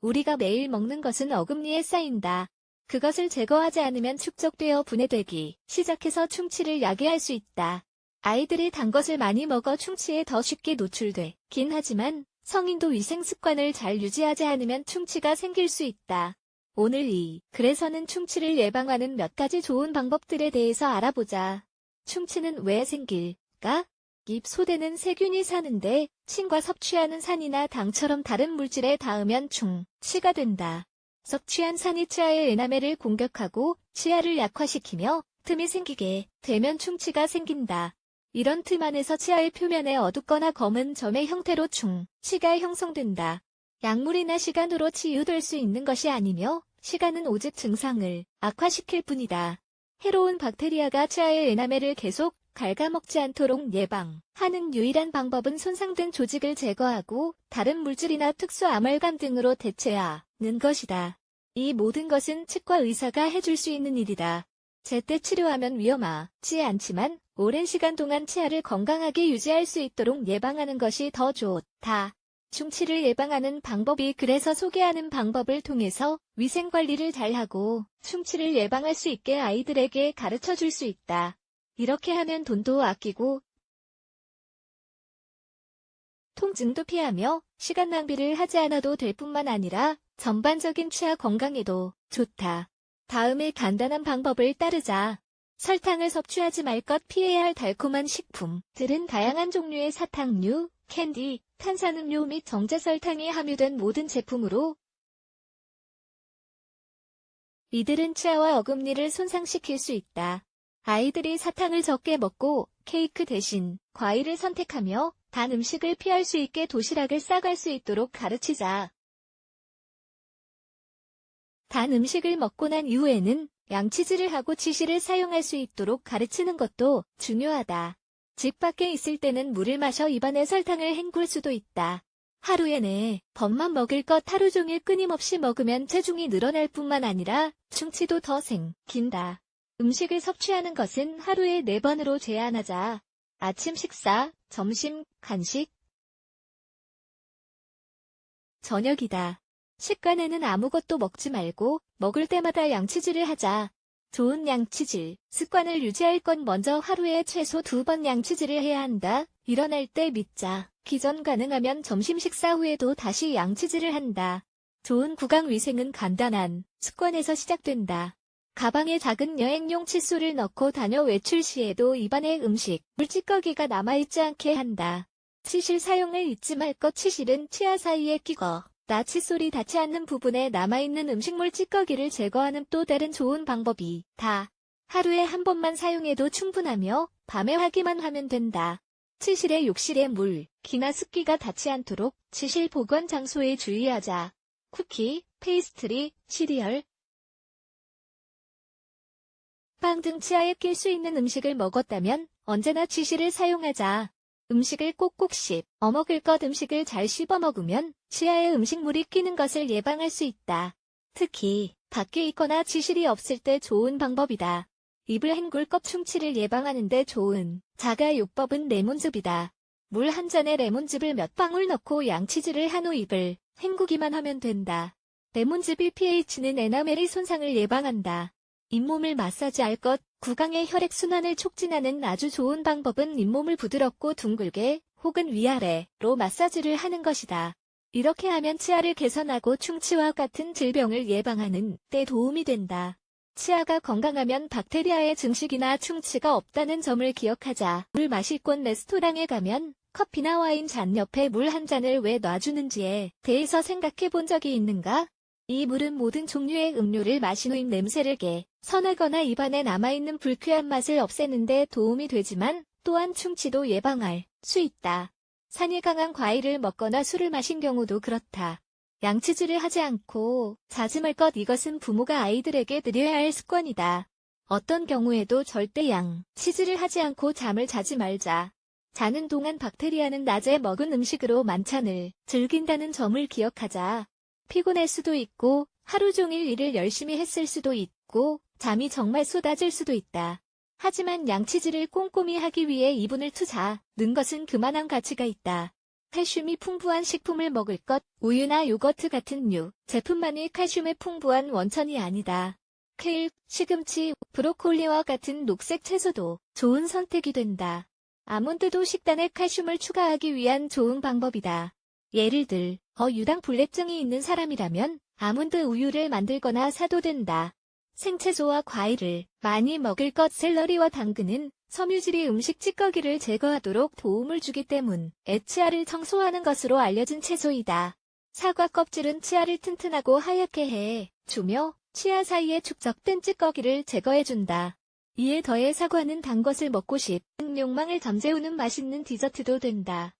우리가 매일 먹는 것은 어금니에 쌓인다. 그것을 제거하지 않으면 축적되어 분해되기 시작해서 충치를 야기할 수 있다. 아이들이 단 것을 많이 먹어 충치에 더 쉽게 노출되긴 하지만 성인도 위생 습관을 잘 유지하지 않으면 충치가 생길 수 있다. 오늘 이 그래서는 충치를 예방하는 몇 가지 좋은 방법들에 대해서 알아보자. 충치는 왜 생길까? 입 소대는 세균이 사는데 침과 섭취하는 산이나 당처럼 다른 물질에 닿으면 충치가 된다. 섭취한 산이 치아의 에나멜을 공격하고 치아를 약화시키며 틈이 생기게 되면 충치가 생긴다. 이런 틈 안에서 치아의 표면에 어둡거나 검은 점의 형태로 충치가 형성된다. 약물이나 시간으로 치유될 수 있는 것이 아니며 시간은 오직 증상을 악화시킬 뿐이다. 해로운 박테리아가 치아의 에나멜을 계속 갉아먹지 않도록 예방하는 유일한 방법은 손상된 조직을 제거하고 다른 물질이나 특수 아말감 등으로 대체하는 것이다. 이 모든 것은 치과 의사가 해줄 수 있는 일이다. 제때 치료하면 위험하지 않지만 오랜 시간 동안 치아를 건강하게 유지할 수 있도록 예방하는 것이 더 좋다. 충치를 예방하는 방법이 그래서 소개하는 방법을 통해서 위생관리를 잘하고 충치를 예방할 수 있게 아이들에게 가르쳐 줄 수 있다. 이렇게 하면 돈도 아끼고 통증도 피하며 시간 낭비를 하지 않아도 될 뿐만 아니라 전반적인 치아 건강에도 좋다. 다음에 간단한 방법을 따르자. 설탕을 섭취하지 말 것 피해야 할 달콤한 식품들은 다양한 종류의 사탕류, 캔디, 탄산음료 및 정제설탕이 함유된 모든 제품으로 이들은 치아와 어금니를 손상시킬 수 있다. 아이들이 사탕을 적게 먹고 케이크 대신 과일을 선택하며 단 음식을 피할 수 있게 도시락을 싸갈 수 있도록 가르치자. 단 음식을 먹고 난 이후에는 양치질을 하고 치실을 사용할 수 있도록 가르치는 것도 중요하다. 집 밖에 있을 때는 물을 마셔 입안에 설탕을 헹굴 수도 있다. 하루에 내 밥만 먹을 것 하루 종일 끊임없이 먹으면 체중이 늘어날 뿐만 아니라 충치도 더 생긴다. 음식을 섭취하는 것은 하루에 4번으로 제한하자. 아침 식사, 점심, 간식, 저녁이다. 식간에는 아무것도 먹지 말고 먹을 때마다 양치질을 하자. 좋은 양치질, 습관을 유지할 건 먼저 하루에 최소 두 번 양치질을 해야 한다. 일어날 때 믿자. 기전 가능하면 점심 식사 후에도 다시 양치질을 한다. 좋은 구강 위생은 간단한 습관에서 시작된다. 가방에 작은 여행용 칫솔을 넣고 다녀 외출 시에도 입안에 음식, 물찌꺼기가 남아있지 않게 한다. 치실 사용을 잊지 말 것 치실은 치아 사이에 끼고 나 칫솔이 닿지 않는 부분에 남아있는 음식물 찌꺼기를 제거하는 또 다른 좋은 방법이 다. 하루에 한 번만 사용해도 충분하며 밤에 하기만 하면 된다. 치실에 욕실에 물, 기나 습기가 닿지 않도록 치실 보관 장소에 주의하자. 쿠키, 페이스트리, 시리얼, 빵 등 치아에 낄 수 있는 음식을 먹었다면 언제나 치실을 사용하자. 음식을 꼭꼭 씹 어 먹을 것 음식을 잘 씹어 먹으면 치아에 음식물이 끼는 것을 예방할 수 있다. 특히 밖에 있거나 치실이 없을 때 좋은 방법이다. 입을 헹굴 것 충치를 예방하는데 좋은 자가요법은 레몬즙이다. 물 한 잔에 레몬즙을 몇 방울 넣고 양치질을 한 후 입을 헹구기만 하면 된다. 레몬즙이 pH는 에나멜의 손상을 예방한다. 잇몸을 마사지할 것, 구강의 혈액순환을 촉진하는 아주 좋은 방법은 잇몸을 부드럽고 둥글게 혹은 위아래로 마사지를 하는 것이다. 이렇게 하면 치아를 개선하고 충치와 같은 질병을 예방하는 데 도움이 된다. 치아가 건강하면 박테리아의 증식이나 충치가 없다는 점을 기억하자. 물 마실 곳 레스토랑에 가면 커피나 와인 잔 옆에 물 한 잔을 왜 놔주는지에 대해서 생각해 본 적이 있는가? 이 물은 모든 종류의 음료를 마신 후 입 냄새를 개선하거나 입안에 남아있는 불쾌한 맛을 없애는 데 도움이 되지만 또한 충치도 예방할 수 있다. 산이 강한 과일을 먹거나 술을 마신 경우도 그렇다. 양치질을 하지 않고 자짐할 것 이것은 부모가 아이들에게 드려야 할 습관이다. 어떤 경우에도 절대 양치질을 하지 않고 잠을 자지 말자. 자는 동안 박테리아는 낮에 먹은 음식으로 만찬을 즐긴다는 점을 기억하자. 피곤할 수도 있고 하루 종일 일을 열심히 했을 수도 있고 잠이 정말 쏟아질 수도 있다. 하지만 양치질을 꼼꼼히 하기 위해 이분을 투자는 것은 그만한 가치가 있다. 칼슘이 풍부한 식품을 먹을 것, 우유나 요거트 같은 류, 제품만이 칼슘에 풍부한 원천이 아니다. 케일, 시금치, 브로콜리와 같은 녹색 채소도 좋은 선택이 된다. 아몬드도 식단에 칼슘을 추가하기 위한 좋은 방법이다. 예를 들, 어 유당 불내증이 있는 사람이라면 아몬드 우유를 만들거나 사도 된다. 생채소와 과일을 많이 먹을 것 샐러리와 당근은 섬유질이 음식 찌꺼기를 제거하도록 도움을 주기 때문 치아를 청소하는 것으로 알려진 채소이다. 사과 껍질은 치아를 튼튼하고 하얗게 해 주며 치아 사이에 축적된 찌꺼기를 제거해준다. 이에 더해 사과는 단 것을 먹고 싶은 욕망을 잠재우는 맛있는 디저트도 된다.